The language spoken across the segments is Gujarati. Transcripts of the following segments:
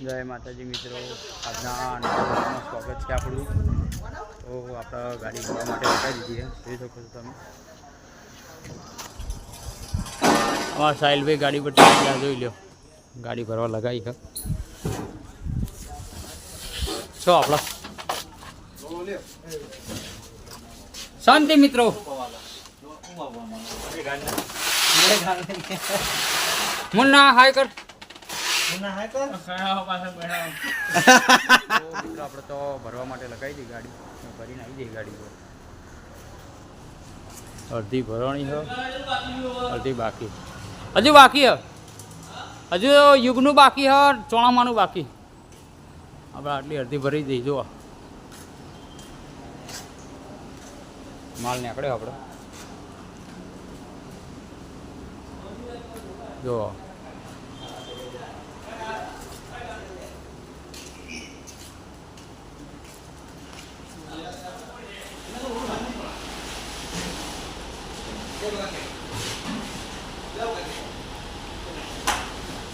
જય માતાજી મિત્રો. આજના નવા બ્લોગમાં સ્વાગત છે આપણું. તો આપણે ગાડી ભરવા માટે બતાવી દીધી જોઈ શકો છો તમે. અમારા સાહિલભાઈ ગાડી પર ત્યાં જોઈ લો ગાડી ભરવા લગાવી છે. છો આપણા? શાંતિ મિત્રો. મુન્ના હાય કર. આપણે તો ભરવા માટે લગાવી દઈએ ગાડી. ભરીને આવી જઈએ ગાડી પર અડધી ભરવાની હ અડધી બાકી. હજુ બાકી હ. હજુ યુગનું બાકી હ ચોણામાનું બાકી. આપણે આટલી અડધી ભરી દઈ જુઓ. માલ નીકળ્યો આપણે. જુઓ.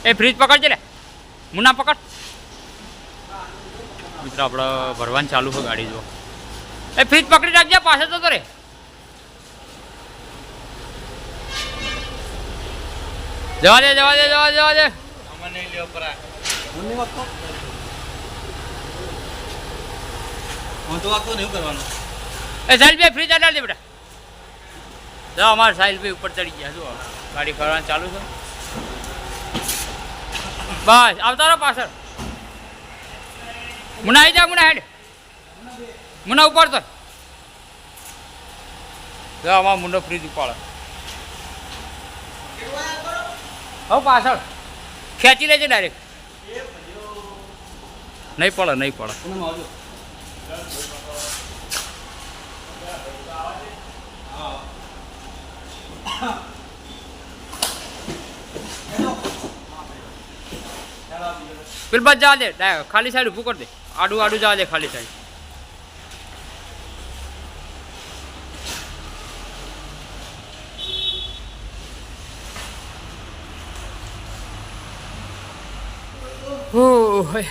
એ ફ્રીજ પકડજે લે મુના પકડ. મિત્ર આપણે ભરવાનું ચાલુ છે ગાડી જો. એ ફ્રીજ પકડી રાખજે પાસે તો રે. જવા દે જવા દે જવા જવા દે. હું તો વાગતો કરવાનું. એ સાહિલભાઈ ફ્રીજ અડાડ દે બેટા. જો અમારે સાહિલભાઈ ઉપર ચડી ગયા જો ગાડી ફરવાનું ચાલુ છે? બસ, આવતા રહો પાછળ. મુના આવી જા, મુના હેડ. મુના ઉપર તો. આમાં મુંડો ફ્રીજ ઉપાડે. હવે પાછળ. ખેંચી લેજે ડાયરેક્ટ નહીં પડે નહીં પડે. પૂનમ પેલ બાદ જવા દે ખાલી સાઈડ ઊભું કરી દે. આડું આડું જવા દે, ખાલી સાઈડ હોય.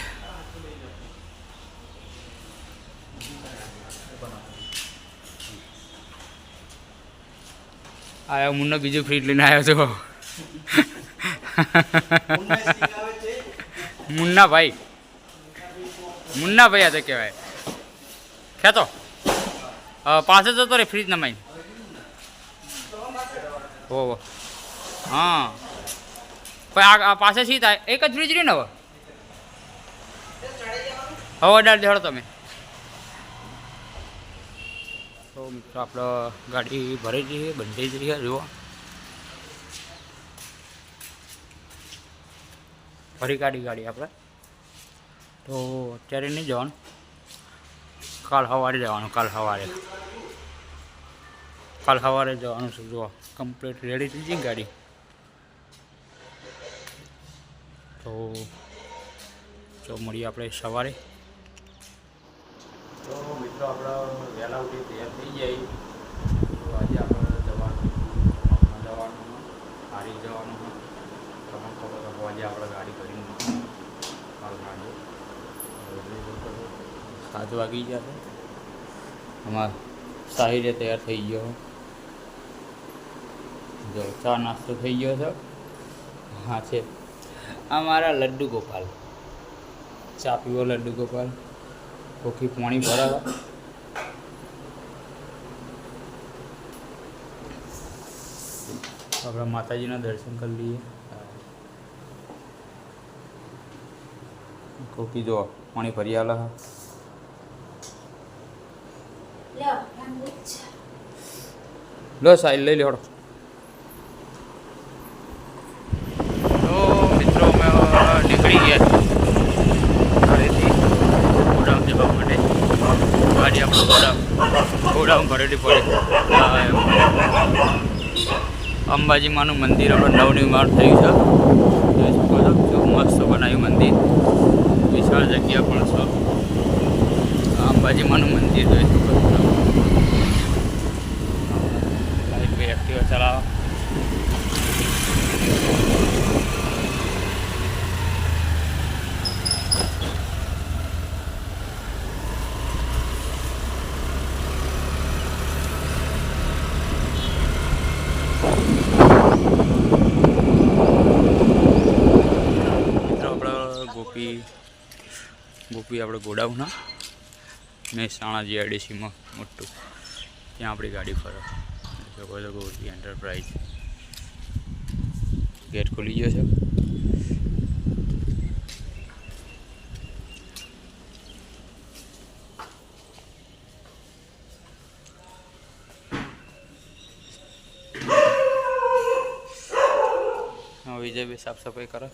આયો મુન્નો બીજું ફ્રીજ લઈને આવ્યો છો મુન્ના ભાઈ મુન્ના ભાઈ આ તો કહેવાય. ખેતો પાસે જતો રે ફ્રીજ નમાઈ હો હો. પણ આ પાસે શી થાય? એક જ ફ્રીજ રહ્યું ને હવે? હવે અડાડ જડો તમે. તો મિત્રો, આપણે ગાડી ભરી જઈએ બંધાઈ જઈએ જુઓ. ફરી કાઢી ગાડી આપણે. તો અત્યારે નહીં જવાનું. કાલ સવારે જવાનું, કાલ સવારે. કાલ સવારે જવાનું છે, જુઓ. કમ્પ્લીટ રેડી થઈ ગઈ ગાડી. તો જો મળીએ આપણે સવારે. તો મિત્રો, આપણે વહેલા ઉઠી તૈયાર થઈ જાય તો આજે આપણે જવાનું જવાનું હારી જવાનું તમને ખબર હોય આજે આપણે ગાડી કરીને કાલ સાંજે સાત વાગી ગયા છે. અમાર સાહિરે તૈયાર થઈ ગયો. જો ચા નાસ્તો થઈ ગયો છે. હા, છે. આ મારા લડ્ડુ ગોપાલ. ચા પીવો લડ્ડુ ગોપાલ. કોખી પાણી ભરાવા. આપણે માતાજીના દર્શન કરી લઈએ. કોકી જો પાણી ભરી આલા લો સાહેબ લઈ તો મિત્રો નીકળી ગયા ઘરેથી પડે અંબાજી માનું મંદિર આપણે નવનિર્માણ થયું છે. કેવું મસ્ત બનાવ્યું મંદિર. વિશાળ જગ્યા પણ છે. અંબાજી મંદિર જોઈ શકો છો લાઈટ બી એક્ટિવા ચલાવો ગોપી ગોપી આપણે ગોડાઉના મહેસાણા જીઆઈડીસીમાં મોટું. ત્યાં આપણી ગાડી ફરે. છો ગોપી એન્ટરપ્રાઇઝ ગેટ ખુલી ગયો છે. વિજયભાઈ સાફ સફાઈ કરે.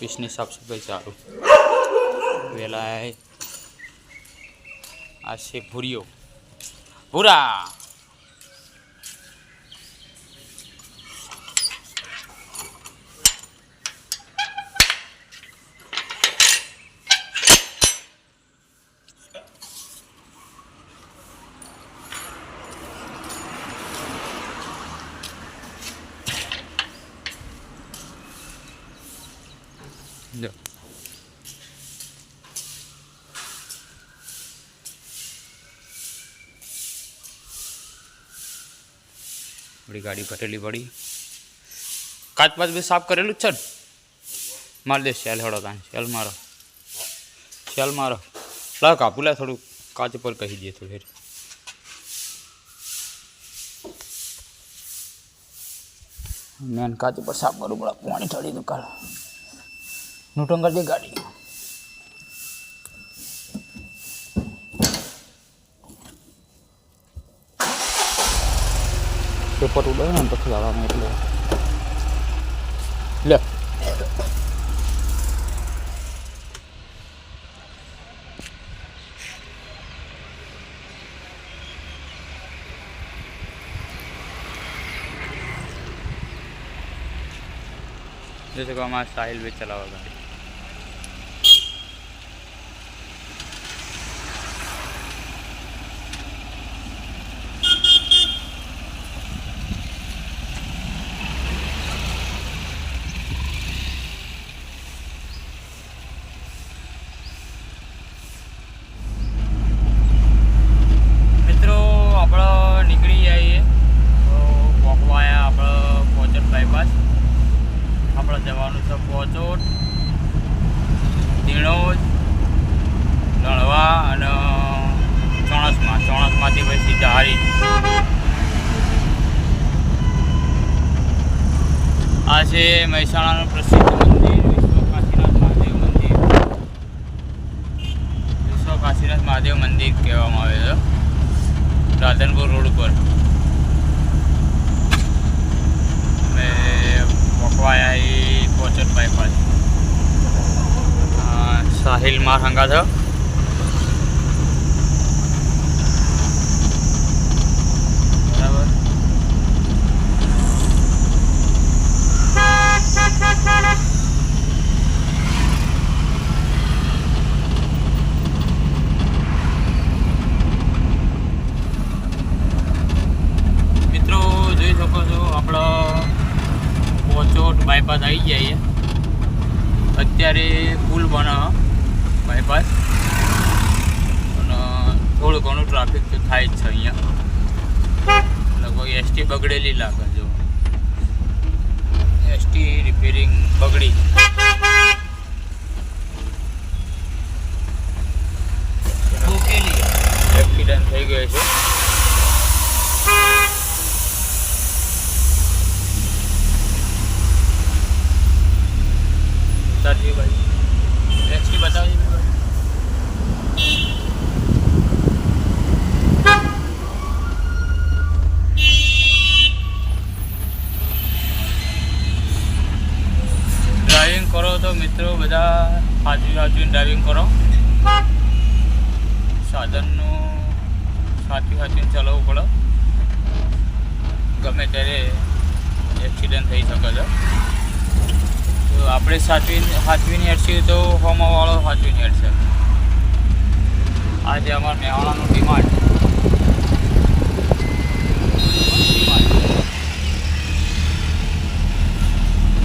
ઓફિસની સાફ સફાઈ સારું વેલા આ છે ભૂરીઓ ભૂરા આપણી ગાડી ઘટેલી પડી. કાચ પાચ બી સાફ કરેલું જ છે ને? મારી દે શેલ હેડો તાન શેલ મારો. સેલ મારો. લા કાપુ લે થોડું કાચ પર કહી દઈએ થોડું ફેર મેન કાચ પર સાફ કરવું પડે પાણી ચડી દુકાળ. કાળ નૂટન દે ગાડી. પેપર ઉડાવે ને પછી આવવાનું એટલે લે जैसे को हमारा साहिल भी चला हुआ गाड़ी જવાનું છે પોચોટ, ધીણોજ લણવા અને ચોણસમાં. ચોણસમાંથી પછી સીધા આ છે મહેસાણાનું પ્રસિદ્ધ મંદિર, વિશ્વ કાશીનાથ મહાદેવ મંદિર. વિશ્વ કાશીનાથ મહાદેવ મંદિર કહેવામાં આવે છે. રાધનપુર રોડ ઉપર. અમે વખવાયા એ પોચટ બાયપાસ સાહિલ માર હંગા છે બરાબર મિત્રો જોઈ શકો છો આપણો પોચોટ બાયપાસ આવી જઈએ અત્યારે પુલ બનાવ બાયપાસ અને થોડું ઘણું ટ્રાફિક તો થાય જ છે અહીંયા. લગભગ એસટી બગડેલી લાગે જો એસટી રિપેરિંગ બગડી ઠોકેલી એક્સિડન્ટ થઈ ગયો છે ઉતારજી ભાઈ એક્સટી બતાવજી ભાઈ ડ્રાઇવિંગ કરો તો મિત્રો બધા સાચવી સાચવીને ડ્રાઇવિંગ કરો સાધનનું સાચવી સાચવીને ચલાવવું પડે ગમે ત્યારે એક્સિડન્ટ થઈ શકે છે. તો આપણે સાતવી સાચવીને હેડશું તો હોમાવાળો સાચવીને હેડશે આજે અમારા મેવાણાનું ડિમાન્ડ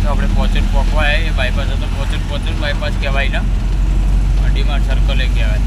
તો આપણે પોચેટ પોકવા એ બાયપાસ હતો. પોચેટ પોચટ બાયપાસ કહેવાય ને. ડિમાન્ડ સર્કલ કહેવાય.